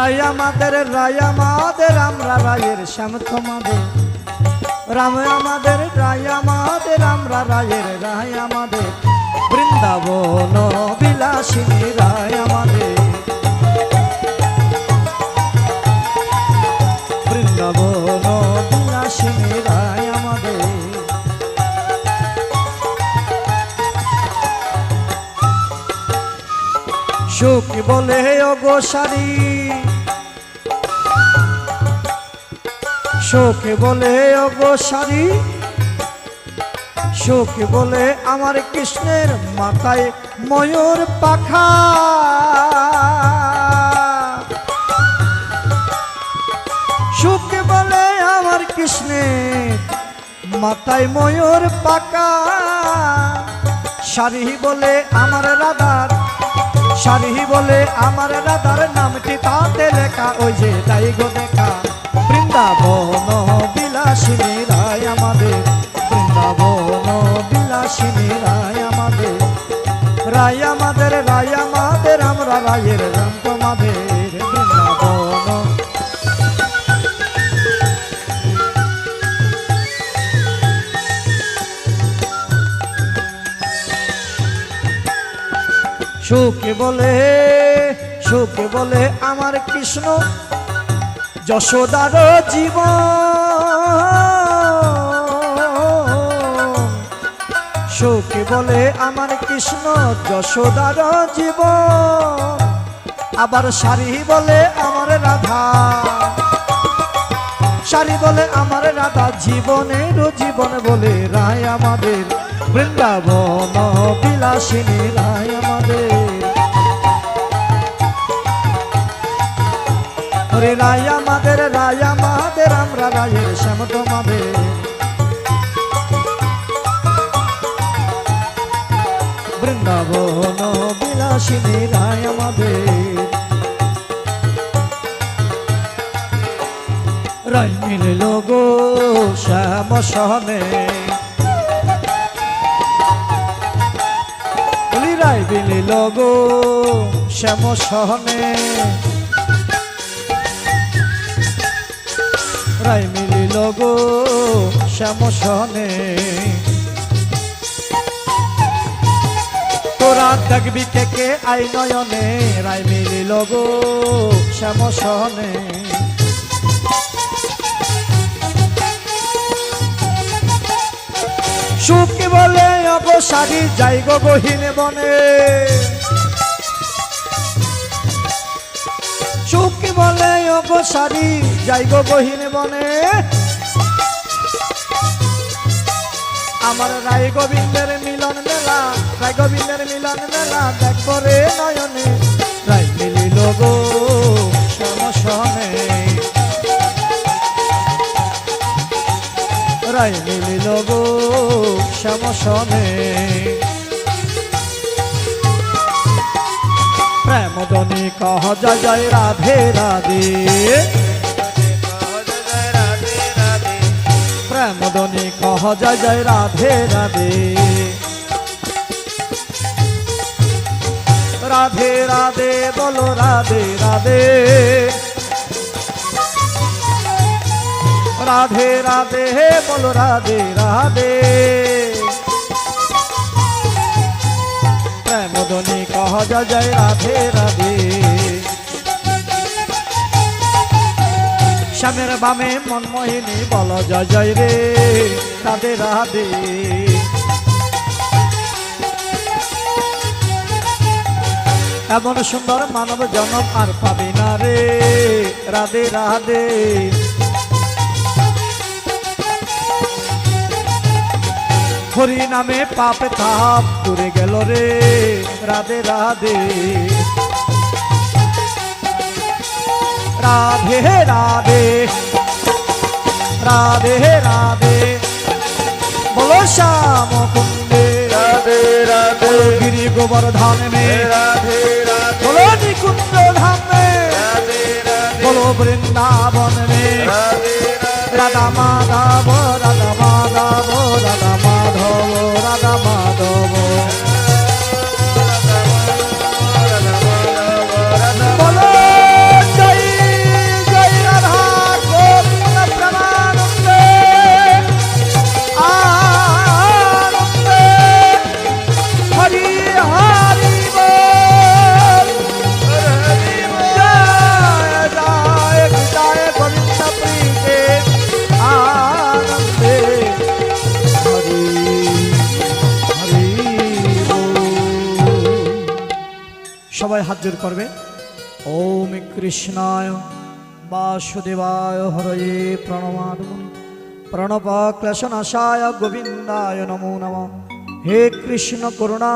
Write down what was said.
রায় আমাদের রায় আমাদের, আমরা রায়ের শ্যাম তোমাদের। রাম আমাদের, রায় আমাদের, আমরা রায়ের রায় আমাদের। বৃন্দাবন বিলাসিনী রায় আমাদের। বৃন্দাবন বিলাসিনী রায় আমাদের। সুখ বলে অগোসারি শোক বলে অগোসারি শোক বলে, আমার কৃষ্ণের মাথায় ময়ূর পাখা। সুখ বলে, আমার কৃষ্ণের মাথায় ময়ূর পাকা শাড়ি বলে, আমার রাধার। শাড়ি বলে, আমার রাধার নামটি তাতে লেখা। ওই যে, তাই গো দেখা। বৃন্দাবন বিলাসিনী রায় আমাদের, বৃন্দাবন বিলাসিনী রায় আমাদের। রায় আমাদের রায় আমাদের, আমরা রায়ের রাম তোমাদের, বৃন্দাবন। সুখে বলে সুখে বলে আমার কৃষ্ণ যশোদার জীবন। সুখে বলে আমার কৃষ্ণ যশোদার জীবন। আবার শাড়ি বলে আমার রাধা। শাড়ি বলে আমার রাধা, জীবনের জীবন বলে রায় আমাদের। বৃন্দাবন বিলাসিনী রায় আমাদের। ওরে রায় আমাদের রায় আমাদের, আমরা রায়ের শ্যাম তোমাদের। বৃন্দাবন বিলাসিনী রায় আমাদের। রায় মিলিল গো শ্যাম সহনে। রায় মিলিল গো শ্যাম সহনে। রায় মিলিল গো শ্যাম সহনে। তোরা দেখবি কে কে আই নয়নে, রায় মিলিল গো শ্যাম সহনে। সুখী বলে অবসারী যাই গো গহিনে বনে। সুখী বলে অবসারী যাই গো গহিনে বনে। আমার রায় গোবিন্দের মিলন মেলা, রায় গোবিন্দের মিলন মেলা, দেখো রে নয়নে। রায় মিলিল গো সমসনে রায় মিলিল গো শ্যামসনে প্রেমদনী কহ, জয় জয় রাধে রাধে। প্রেমদনী কহ, জয় জয় রাধে রাধে। রাধে রাধে, বলো রাধে রাধে। রাধে রাধে, বলো রাধে রাধে। প্রেমদনী কহ জয় জয় রাধে রাধে। শ্যামের বামে মনমোহিনী বল জয় জয় রে, রাধে রাধে। এমন সুন্দর মানব জনম আর পাবি না রে, রাধে রাধে। হরি নামে পাপে তাপ দূরে গেল রে। রাধে রাধে। রাধে রাধে। রাধে রাধে। বলো শ্যাম কুন্দে রাধে রাধে। গিরি গোবর্ধন মে। রাধে রাধে। বলো নিকুঞ্জ ধাম মে রাধে রাধে। বলো বৃন্দাবন মে। রাধে রাধে। রাধা মাধব সবাই হাত জোর করবে। ওম কৃষ্ণায় বাসুদেবায় হরয়ে প্রণমাদমুনি প্রণব ক্লেশনাশায় গোবিন্দায় নমো নম। হে কৃষ্ণ করুণা